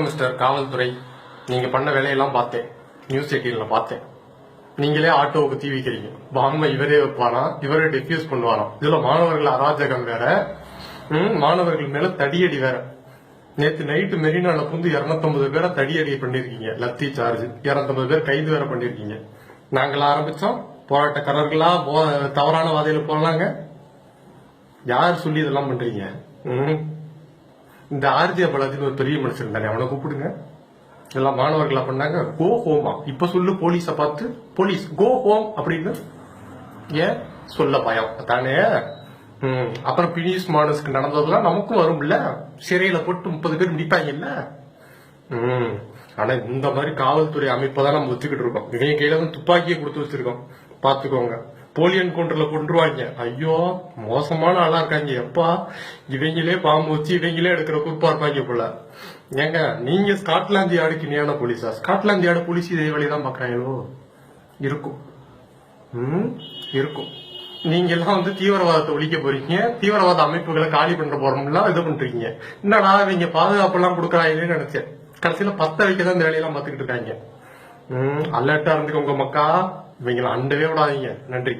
Mister காவல்துறை நீங்க பண்ண வேலையெல்லாம் பார்த்தேன். நியூஸ் எயிட்டீன்ல பார்த்தேன். நீங்களே ஆட்டோவுக்கு தீ வைக்கிறீங்க பாம்பை இவரே வைப்பாராம் இவரே டிஃப்யூஸ் பண்ணுவாராம். இதுல மாணவர்கள் அராஜகம் வேற. ம், மாணவர்கள் மேல தடியடி வேற. நேத்து நைட்டு மெரினால புந்து 250 பேரை தடியடி பண்ணிருக்கீங்க. லத்தி சார்ஜ். 250 பேர் கைது வேற பண்ணிருக்கீங்க. நாங்கள ஆரம்பிச்சோம். போராட்டக்காரர்களா போ- தவறான வாதையில போடலாங்க யார் சொல்லி இதெல்லாம் பண்றீங்க? ம். இந்த ஆர்ஜே பாலாஜின்னு ஒரு பெரிய மனுஷன் தானே அவனை கூப்பிடுங்க. எல்லாம் மாணவர்களா பண்ணாங்க கோ ஹோமா இப்ப சொல்லு போலீஸ பார்த்து போலீஸ் கோ ஹோம் அப்படின்னு ஏன் சொல்ல பயம்? தானே ம், அப்புறம் பினிஸ் மாடல்ஸ்க்கு நடந்ததெல்லாம் நமக்கும் வரும்ல. சிறையில போட்டு முப்பது பேர் முடிப்பாங்கல்ல ம். ஆனா இந்த மாதிரி காவல்துறை அமைப்பை தான் நம்ம வச்சுக்கிட்டு இருக்கோம். இவங்க கையில வந்து துப்பாக்கியை கொடுத்து வச்சிருக்கோம். பாத்துக்கோங்க போலியன் கவுண்டர்ல கொண்டுருவாங்க ஐயோ மோசமான ஆளா இருக்காங்க. எப்பா இவங்களே பாம்பு வச்சு இவங்களே எடுக்கிற குறிப்பா இருப்பாங்க போல. ஏங்க நீங்க ஸ்காட்லாந்து யார்டுக்கு இணையான போலீஸா? ஸ்காட்லாந்து யார்டு போலீஸ் இதே வழிதான் பாக்குறாங்களோ இருக்கும். ம், இருக்கும். நீங்க எல்லாம் வந்து தீவிரவாதத்தை ஒழிக்க போறீங்க. தீவிரவாத அமைப்புகளை காலி பண்ற போறோம்லாம் இது பண்றீங்க. என்னடா இவங்க பாதுகாப்பு எல்லாம் கொடுக்குறாங்கன்னு நினைச்சேன். கடைசியில பத்த வைக்க தான் இந்த வேலையெல்லாம் பாத்துக்கிட்டு இருக்காங்க. ம் அலர்ட்டா இருந்துக்கோங்க மக்கா. இவங்களை அண்டவே விடாதீங்க. நன்றி.